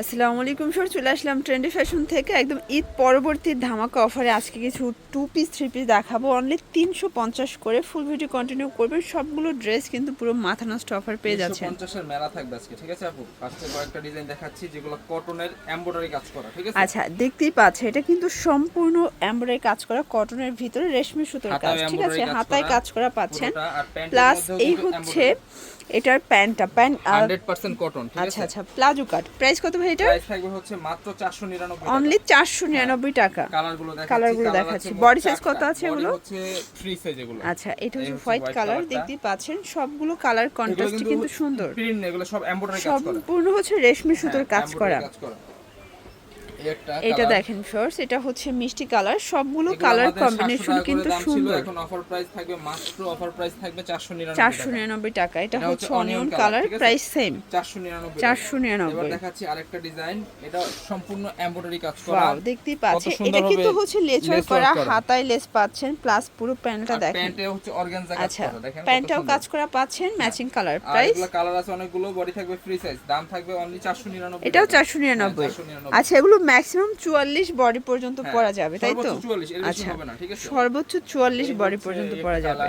আসসালামু আলাইকুম স্যার চলে আসলাম ট্রেন্ডি ফ্যাশন থেকে। একদম ঈদ পরবর্তী ধামাকা অফারে আজকে কিছু টু পিস থ্রি পিস দেখাবো। অনলি তিনশো পঞ্চাশ করে ফুল ভিডিও কন্টিনিউ করবেন। সবগুলো ড্রেস কিন্তু পুরো মাথা নষ্ট অফার পেয়ে যাচ্ছে পঞ্চাশের মেলা থাকবে আজকে ঠিক আছে আপু? ফার্স্টে কয়েকটা ডিজাইন দেখাচ্ছি যেগুলো কটনের এমব্রয়ডারি কাজ করা ঠিক আছে? আচ্ছা দেখতেই পাচ্ছে এটা কিন্তু সম্পূর্ণ এমব্রয়ডারি কাজ করা কটনের ভিতরে রেশমি সুতোর কাজ ঠিক আছে? হাতায় কাজ করা পাচ্ছেন। প্লাস এই হচ্ছে এটার প্যান্টটা প্যান্ট হান্ড্রেড পার্সেন্ট কটন আচ্ছা আচ্ছা প্লাজো কাট প্রাইস কত ভাই? এটা? প্রাইস থাকবে হচ্ছে মাত্র অনলি টাকা। কালারগুলো দেখাচ্ছি বডি দেখাচ্ছি। Body কত আছে এগুলো? হচ্ছে ফ্রি সাইজ এগুলো। আচ্ছা এটা হচ্ছে হোয়াইট কালার দেখতে পাচ্ছেন সবগুলো কালার কন্ট্রাস্ট কিন্তু সুন্দর। প্রিন্ট এগুলো সব এমব্রয়ডারি কাজ করা। সম্পূর্ণ হচ্ছে রেশমি সুতোর হ্যাঁ, কাজ করা। কাজ করা। এটা দেখেন ফার্স্ট এটা হচ্ছে মিষ্টি কালার সবগুলো কালার কম্বিনেশন কিন্তু সুন্দর। এখন অফার প্রাইস থাকবে মাত্র অফার প্রাইস থাকবে 499 টাকা। এটা হচ্ছে অনিয়ন কালার? প্রাইস সেম 499 চারশো এবার দেখাচ্ছি আরেকটা ডিজাইন এটা সম্পূর্ণ এমব্রয়ডারি কাজ করা। ওয়াও দেখতেই পাচ্ছেন। এটা কিন্তু হচ্ছে লেচার করা। হাতায় লেস পাচ্ছেন প্লাস পুরো প্যান্টটা দেখেন। প্যান্টে হচ্ছে অর্গানজা কাজ আচ্ছা করা দেখেন প্যান্টটাও কাজ করা পাচ্ছেন ম্যাচিং কালার প্রাইস এগুলো কালার আছে অনেকগুলো বডি থাকবে ফ্রি সাইজ দাম থাকবে অনলি 499 এটাও চারশো নিরানব্বই। হ্যাঁ, 499 আচ্ছা এগুলো ম্যাক্সিমাম চুয়াল্লিশ বডি পর্যন্ত হ্যাঁ, পরা যাবে তাই তো? সর্বোচ্চ 44 এর বেশি আচ্ছা হবে না ঠিক আছে? সর্বোচ্চ চুয়াল্লিশ বডি পর্যন্ত পরা যাবে।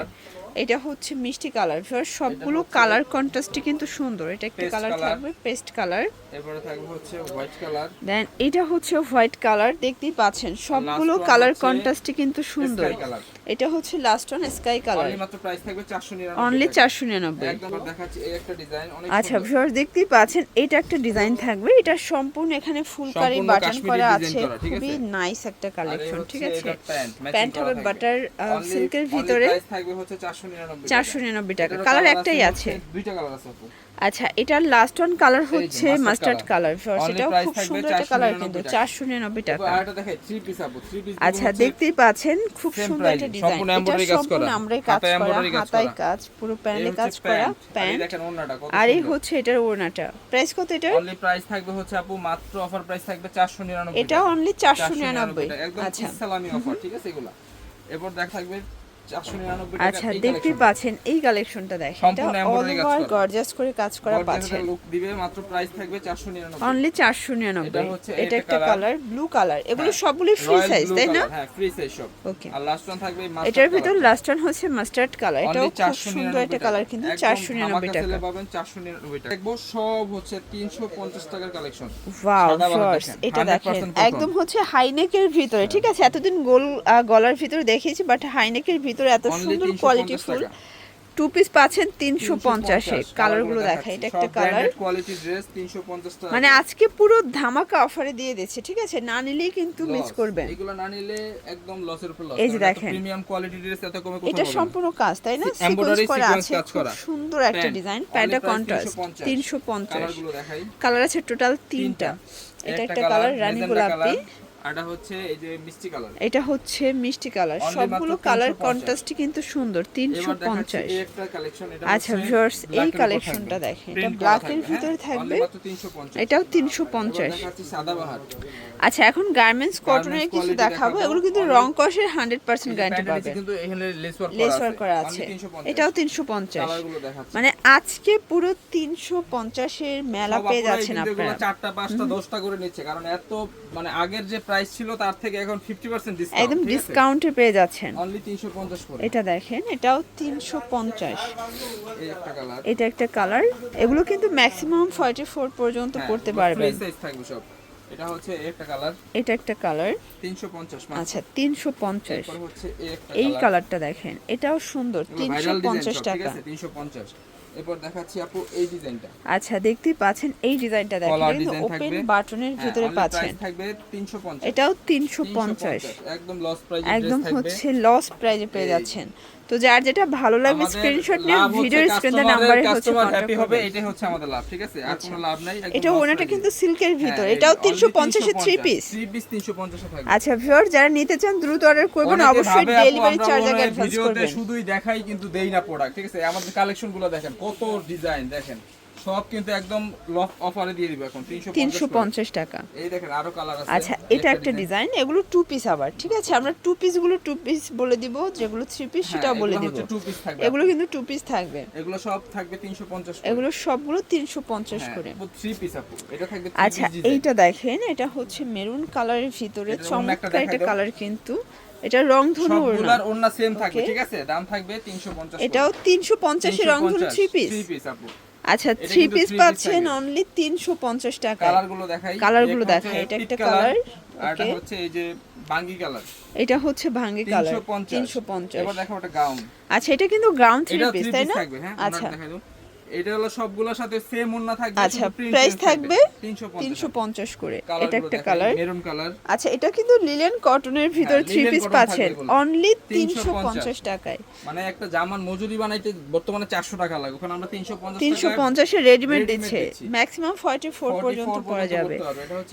এটা হচ্ছে মিষ্টি কালার। সবগুলো কালার কন্ট্রাস্টই কিন্তু সুন্দর। এটা একটা কালার থাকবে পেস্ট কালার। এরপরে থাকবে হচ্ছে হোয়াইট কালার। দেন এটা হচ্ছে হোয়াইট কালার দেখতেই পাচ্ছেন। সবগুলো কালার কন্ট্রাস্টই কিন্তু সুন্দর। এটা হচ্ছে last one sky colour only মাত্র প্রাইস থাকবে 499 অনলি টাকা। চারশো নিরানব্বই। একদম দেখাচ্ছি এই একটা ডিজাইন অনেক আচ্ছা। ভিউয়ার্স দেখতেই পাচ্ছেন এটা একটা ডিজাইন থাকবে। এটা সম্পূর্ণ এখানে ফুলকারি বাটন করা আছে। খুবই নাইস একটা কালেকশন ঠিক আছে? প্যান্ট, হবে বাটার সিল্কের ভিতরে। থাকবে হচ্ছে 499 টাকা। চারশো নিরানব্বই টাকা। কালার একটাই আছে দুইটা কালার আছে আচ্ছা এটার লাস্ট ওয়ান কালার হচ্ছে মাস্টার্ড কালার সেটাও খুব সুন্দর একটা কালার 499 কিন্তু টাকা। চারশো নিরানব্বই টাকা। আচ্ছা দেখতেই পাচ্ছেন খুব সুন্দর একটা ডিজাইন এটা সম্পূর্ণ। আমরাই কাজ করা হাতায় কাজ পুরো প্যানেলে কাজ করা প্যান্ট। আর এই হচ্ছে এটার ওড়নাটা। প্রাইস কত এটা Only price থাকবে হচ্ছে আপু মাত্র অফার প্রাইস থাকবে 499 এটা অনলি চারশো 499 নিরানব্বই। আচ্ছা। ইসলামি অফার ঠিক আছে এগুলা। এরপর দেখা থাকবে 499 টাকা আচ্ছা দেখতেই পাচ্ছেন এই কালেকশনটা দেখেন। এটা অল ওভার করা। করে কাজ করা পাচ্ছেন। লুক দিবে মাত্র প্রাইস থাকবে 499 অনলি চারশো নিরানব্বই। এটা হচ্ছে এটা একটা কালার ব্লু কালার এগুলো হ্যাঁ, সবগুলো ফ্রি সাইজ তাই না? হ্যাঁ ফ্রি সাইজ সব। ওকে আর লাস্ট ওয়ান থাকবে এটার ভিতর লাস্ট ওয়ান হচ্ছে মাস্টার্ড কালার এটাও খুব সুন্দর একটা কালার কিন্তু একদম চারশো নিরানব্বই ধামাকা টাকা। sale পাবেন 499 টাকা। দেখব সব হচ্ছে 350 টাকার কালেকশন ওয়াও এটা দেখেন। একদম হচ্ছে হাইনেকের ভিতরে ঠিক আছে? এতদিন গোল গলার ভিতরে দেখিয়েছি বাট হাইনেকের ভিতরে এত সুন্দর কোয়ালিটি ফুল। টু পিস পাচ্ছেন তিনশো পঞ্চাশে। 350 কালারগুলো দেখা এটা একটা কালার branded quality dress 350 মানে আজকে পুরো ধামাকা অফারে দিয়ে দিচ্ছে ঠিক আছে? না নিলেই কিন্তু মিস। করবেন। এগুলো না নিলে একদম লসের উপর লস এই যে দেখেন। প্রিমিয়াম কোয়ালিটি ড্রেস এত কমে এটা সম্পূর্ণ কাজ তাই না? সিকোয়েন্স করা আছে খুব সুন্দর একটা ডিজাইন প্যান্টটা কন্ট্রাস্ট 350 তিনশো পঞ্চাশ। কালার আছে টোটাল তিনটা। এটা একটা কালার রানী গোলাপি। এটা হচ্ছে এই যে মিষ্টি কালার। এটা হচ্ছে মিষ্টি কালার। সবগুলো কালার 350 কন্ট্রাস্টই কিন্তু সুন্দর তিনশো এবার দেখাচ্ছি পঞ্চাশ। এই একটা কালেকশন এটা আচ্ছা ভিউয়ার্স এই কালেকশনটা। দেখেন। এটা করা ব্ল্যাকের থাকবে, ভিতরে হ্যাঁ? থাকবে। 350 এটাও তিনশো পঞ্চাশ। আচ্ছা এখন গার্মেন্টস কটনের কিছু দেখাবো। এগুলো কিন্তু রং কষের হান্ড্রেড পার্সেন্ট গ্যারান্টি প্যান্টের নিচে পাবেন কিন্তু এখানে লেস ওয়ার্ক করা আছে। 350 এটাও তিনশো পঞ্চাশ। মানে আজকে পুরো তিনশো পঞ্চাশের মেলা পেয়ে যাচ্ছেন আপনারা। চারটা পাঁচটা দশটা করে নিচ্ছে। কারণ এত মানে আগের যে প্রাইস ছিল তার থেকে এখন ফিফটি পার্সেন্ট ডিসকাউন্ট একদম ডিসকাউন্টে পেয়ে যাচ্ছেন। অনলি তিনশো পঞ্চাশ করে। এটা দেখেন এটাও তিনশো পঞ্চাশ। এই একটা কালার এটা একটা কালার এগুলো কিন্তু ম্যাক্সিমাম ফর্টি ফোর পর্যন্ত হ্যাঁ, পড়তে পারবেন। সাইজ থাকবে সব। এটা হচ্ছে একটা কালার এটা একটা কালার তিনশো পঞ্চাশ আচ্ছা তিনশো পঞ্চাশ। এরপর হচ্ছে এই কালারটা দেখেন এটাও সুন্দর তিনশো ভাইরাল ডিজাইন পঞ্চাশ ঠিক টাকা। আছে তিনশো পঞ্চাশ। এরপর দেখাচ্ছি আপু এই ডিজাইনটা। আচ্ছা দেখতেই পাচ্ছেন এই ডিজাইনটা দেখেন কিন্তু ওপেন বাটনের হ্যাঁ, ভিতরে পাচ্ছেন। থাকবে তিনশো পঞ্চাশ। এটাও তিনশো পঞ্চাশ। একদম লস প্রাইজে একদম হচ্ছে লস প্রাইজে পেয়ে যাচ্ছেন। তো যার যেটা ভালো লাগবে স্ক্রিনশট নিয়ে ভিডিওর দা নাম্বারে হচ্ছে হ্যাপি হবে এটাই হচ্ছে আমাদের লাভ ঠিক আছে? আর কোনো লাভ নাই এটা ওনাটা কিন্তু সিল্কের ভিতর হ্যাঁ, এটাও only তিনশো পঞ্চাশে থ্রি পিস 3 পিস 350 এ থাকবে। আচ্ছা ভিউয়ার যারা নিতে চান দ্রুত অর্ডার করবেন অবশ্যই ডেলিভারি চার্জ আগে অ্যাডভান্স করবেন। ভিডিওতে শুধুই দেখাই কিন্তু দেই না প্রোডাক্ট ঠিক আছে? আমাদের কালেকশনগুলো দেখেন কত ডিজাইন দেখেন। সব কিন্তু একদম লফ অফারে দিয়ে দিব এখন 350 তিনশো করে। পঞ্চাশ টাকা। এই দেখেন আরও কালার আছে। আচ্ছা এটা একটা ডিজাইন এগুলো টু পিস আবার ঠিক আছে? আমরা টু পিসগুলো টু পিস বলে দিব যেগুলো থ্রি পিস সেটাও বলে দিব। two piece থাকবে। এগুলো কিন্তু টু পিস থাকবে। এগুলো সব থাকবে 350 করে। এগুলো সবগুলো তিনশো পঞ্চাশ হ্যাঁ, করে। থ্রি পিস আপু এটা থাকবে আচ্ছা এইটা দেখেন এটা হচ্ছে মেরুন কালারের ভিতরে একটা চমৎকার এটা কালার কিন্তু। এটা রং ধনু সবগুলার ওন্না সেম থাকবে ঠিক আছে? দাম থাকবে 350 করে। এটাও তিনশো পঞ্চাশের রং ধনু থ্রি পিস three piece আপু। আচ্ছা থ্রি পিস পাচ্ছেন অনলি তিনশো পঞ্চাশ টাকা কালারগুলো দেখাই কালারগুলো একটা দেখাই, এটা একটা কালার আর এটা হচ্ছে এই যে ভাঙ্গি কালার এটা হচ্ছে ভাঙ্গি কালার 350 তিনশো পঞ্চাশ। এবার দেখো ওটা গাউন আচ্ছা এটা কিন্তু গ্রাউন্ড থ্রি পিস তাই না? হ্যাঁ আচ্ছা আচ্ছা। দেখাই দাও এটা হলো সবগুলোর সাথে সেম ওন্না থাকবে আচ্ছা প্রাইস থাকবে। তিনশো 350 পঞ্চাশ করে। এটা একটা কালার মেরুন কালার আচ্ছা এটা কিন্তু লিলেন কটনের ভিতরে থ্রি পিস পাচ্ছেন। অনলি 350 টাকায়। মানে একটা জামার মজুরি বানাইতে বর্তমানে 400 টাকা লাগে। ওখানে আমরা 350 তিনশো টাকা রেডিমেড দিচ্ছে। ম্যাক্সিমাম ফর্টি ফোর 44 পর্যন্ত যাবে।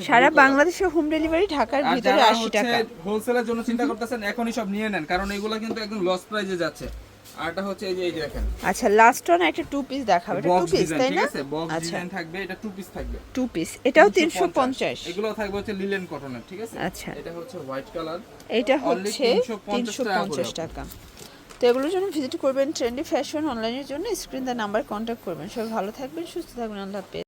সারা বাংলাদেশে হোম ডেলিভারি ঢাকার ভিতরে যারা আশি হচ্ছে টাকা। হোলসেলের জন্য চিন্তা করতেছেন এখনই সব নিয়ে নেন কারণ এগুলো কিন্তু একদম লস প্রাইজে যাচ্ছে। আর এটা হচ্ছে এই যে এই দেখেন। আচ্ছা লাস্ট ওয়ান একটা টু পিস দেখাবে। এটা টু পিস তাই না? আচ্ছা। থাকবে এটা টু পিস থাকবে। টু পিস এটাও তিনশো 350 পঞ্চাশ। এগুলো থাকবে হচ্ছে লিলেন কটনের ঠিক আছে? আচ্ছা। এটা হচ্ছে হোয়াইট কালার এটা হচ্ছে 350 তিনশো পঞ্চাশ টাকা। তো এগুলোর জন্য ভিজিট করবেন ট্রেন্ডি ফ্যাশন অনলাইনের জন্য। স্ক্রিন দা নাম্বার কন্ট্যাক্ট করবেন। সবাই ভালো থাকবেন সুস্থ থাকবেন আল্লাহ হাফেজ।